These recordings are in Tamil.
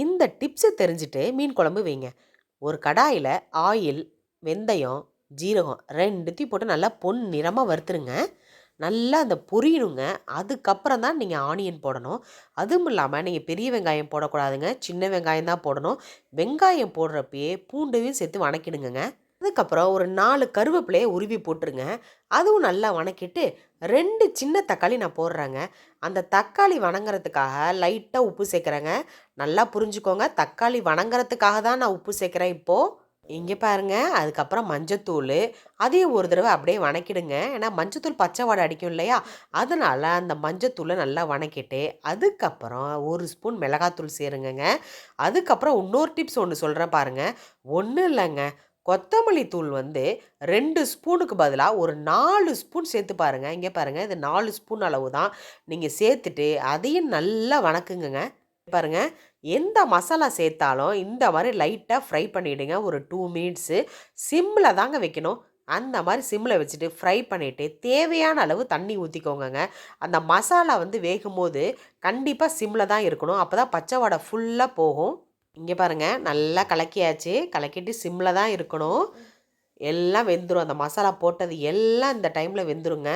இந்த டிப்ஸை தெரிஞ்சுட்டு மீன் குழம்பு வைங்க. ஒரு கடாயில் ஆயில் வெந்தயம் ஜீரகம் ரெண்டுத்தையும் போட்டு நல்லா பொன் நிறமாக வறுத்துருங்க. நல்லா அந்த பொரியணுங்க அதுக்கப்புறம் தான் நீங்கள் ஆனியன் போடணும். அதுவும் இல்லாமல் நீங்கள் பெரிய வெங்காயம் போடக்கூடாதுங்க. சின்ன வெங்காயம் தான் போடணும். வெங்காயம் போடுறப்பயே பூண்டையும் சேர்த்து வணக்கிடுங்க அதுக்கப்புறம் ஒரு நாலு கருவேப்பிலையை உருவி போட்டுருங்க. அதுவும் நல்லா வணக்கிட்டு ரெண்டு சின்ன தக்காளி நான் போடுறேங்க. அந்த தக்காளி வணங்குறதுக்காக லைட்டாக உப்பு சேர்க்குறேங்க. நல்லா புரிஞ்சுக்கோங்க. தக்காளி வணங்குறதுக்காக தான் நான் உப்பு சேர்க்குறேன் இப்போது இங்கே பாருங்க. அதுக்கப்புறம் மஞ்சத்தூள். அதையும் ஒரு தடவை அப்படியே வணக்கிடுங்க. ஏன்னா மஞ்சத்தூள் பச்சை வாடை அடிக்கும் இல்லையா? அதனால் அந்த மஞ்சத்தூளை நல்லா வணக்கிட்டு அதுக்கப்புறம் ஒரு ஸ்பூன் மிளகாத்தூள் சேருங்கங்க. அதுக்கப்புறம் இன்னொரு டிப்ஸ் ஒன்று சொல்கிறேன் பாருங்கள் ஒன்றும் இல்லைங்க. கொத்தமல்லி தூள் வந்து ரெண்டு ஸ்பூனுக்கு பதிலாக ஒரு நாலு ஸ்பூன் சேர்த்து பாருங்கள் இங்கே பாருங்கள் இது நாலு ஸ்பூன் அளவு தான். நீங்கள் சேர்த்துட்டு அதையும் நல்லா வணக்குங்க பாருங்கள் எந்த மசாலா சேர்த்தாலும் இந்த மாதிரி லைட்டாக ஃப்ரை பண்ணிவிடுங்க ஒரு டூ மினிட்ஸு. சிம்மில் தாங்க வைக்கணும். அந்த மாதிரி சிம்மில் வச்சுட்டு ஃப்ரை பண்ணிவிட்டு தேவையான அளவு தண்ணி ஊற்றிக்கோங்கங்க அந்த மசாலா வந்து வேகும் போது கண்டிப்பாக சிம்மில் தான் இருக்கணும். அப்போ தான் பச்சை வடை ஃபுல்லாக போகும். இங்கே பாருங்கள் நல்லா கலக்கியாச்சு. கலக்கிட்டு சிம்மில் தான் இருக்கணும். எல்லாம் வெந்துடும் அந்த மசாலா போட்டது எல்லாம் இந்த டைமில் வெந்துருங்க.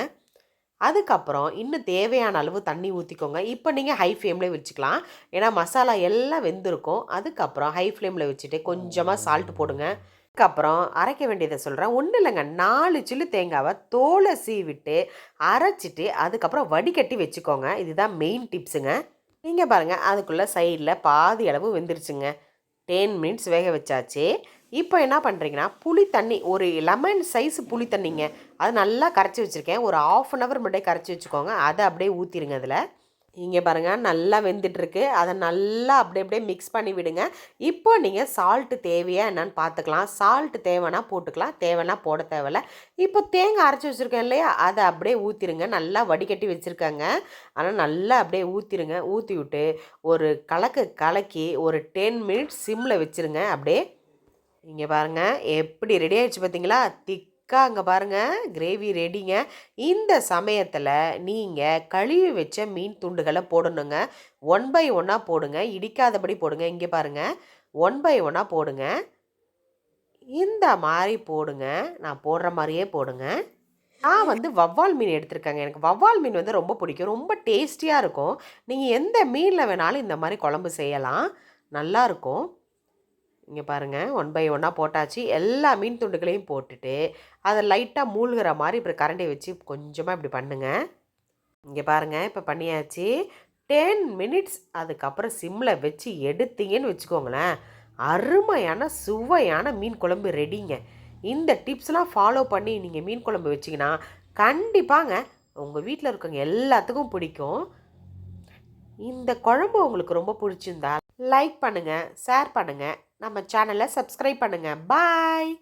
அதுக்கப்புறம் இன்னும் தேவையான அளவு தண்ணி ஊற்றிக்கோங்க இப்போ நீங்கள் ஹை ஃப்ளேமில் வச்சுக்கலாம். ஏன்னா மசாலா எல்லாம் வெந்திருக்கும். அதுக்கப்புறம் ஹை ஃப்ளேமில் வச்சுட்டு கொஞ்சமாக சால்ட் போடுங்க. அதுக்கப்புறம் அரைக்க வேண்டியதை சொல்கிறேன் ஒன்றும் இல்லைங்க. நாலு சில்லு தேங்காவை தோலை சீவிட்டு அரைச்சிட்டு அதுக்கப்புறம் வடிகட்டி வச்சுக்கோங்க. இதுதான் மெயின் டிப்ஸுங்க நீங்கள் பாருங்கள் அதுக்குள்ளே சைடில் பாதி அளவு வெந்துருச்சுங்க. டென் மினிட்ஸ் வேக வச்சாச்சு. இப்போ என்ன பண்ணுறீங்கன்னா புளி தண்ணி ஒரு லெமன் சைஸ் புளி தண்ணிங்க. அது நல்லா கரைச்சி வச்சுருக்கேன். ஒரு ஆஃப் அன் ஹவர் முன்னாடியே கரைச்சி வச்சுக்கோங்க. அதை அப்படியே ஊற்றிடுங்க அதில். இங்கே பாருங்கள் நல்லா வெந்துட்டுருக்கு. அதை நல்லா அப்படி அப்படியே மிக்ஸ் பண்ணி விடுங்க. இப்போ நீங்கள் சால்ட்டு தேவையா என்னன்னு பார்த்துக்கலாம். சால்ட்டு தேவைன்னா போட்டுக்கலாம். தேவைன்னா போட தேவையில்ல. இப்போ தேங்காய் அரைச்சி வச்சுருக்கேன் இல்லையா? அதை அப்படியே ஊற்றிடுங்க நல்லா வடிகட்டி வச்சுருக்காங்க. ஆனால் நல்லா அப்படியே ஊற்றிடுங்க ஊற்றி விட்டு ஒரு கலக்கு கலக்கி ஒரு டென் மினிட்ஸ் சிம்மில் வச்சுருங்க. அப்படியே இங்கே பாருங்கள் எப்படி ரெடி ஆகிடுச்சு பார்த்தீங்களா? திக் அக்கா அங்கே பாருங்கள் கிரேவி ரெடிங்க இந்த சமயத்தில் நீங்கள் கழுவி வச்ச மீன் துண்டுகளை போடணுங்க. ஒன் பை ஒன்னாக போடுங்க. இடிக்காதபடி போடுங்க. இங்கே பாருங்கள் ஒன் பை ஒன்னாக போடுங்க. இந்த மாதிரி போடுங்க. நான் போடுற மாதிரியே போடுங்க. நான் வந்து வவ்வால் மீன் எடுத்திருக்கேங்க. எனக்கு வவ்வால் மீன் வந்து ரொம்ப பிடிக்கும். ரொம்ப டேஸ்டியாக இருக்கும். நீங்கள் எந்த மீனில் வேணாலும் இந்த மாதிரி குழம்பு செய்யலாம். நல்லாயிருக்கும் இங்கே பாருங்கள் ஒன் பை ஒன்னாக போட்டாச்சு. எல்லா மீன் துண்டுகளையும் போட்டுட்டு அதை லைட்டாக மூழ்கிற மாதிரி இப்படி கரண்டி வச்சு கொஞ்சமாக இப்படி பண்ணுங்கள் இங்கே பாருங்கள் இப்போ பண்ணியாச்சு. டென் மினிட்ஸ் அதுக்கப்புறம் சிம்மில் வச்சு எடுத்தீங்கன்னு வச்சுக்கோங்களேன். அருமையான சுவையான மீன் குழம்பு ரெடிங்க இந்த டிப்ஸ்லாம் ஃபாலோ பண்ணி நீங்கள் மீன் குழம்பு வச்சிங்கன்னா கண்டிப்பாங்க உங்கள் வீட்டில் இருக்கவங்க எல்லாத்துக்கும் பிடிக்கும். இந்த குழம்பு உங்களுக்கு ரொம்ப பிடிச்சிருந்தா லைக் பண்ணுங்கள் ஷேர் பண்ணுங்கள் நம்ம சேனலை சப்ஸ்கிரைப் பண்ணுங்கள் பாய்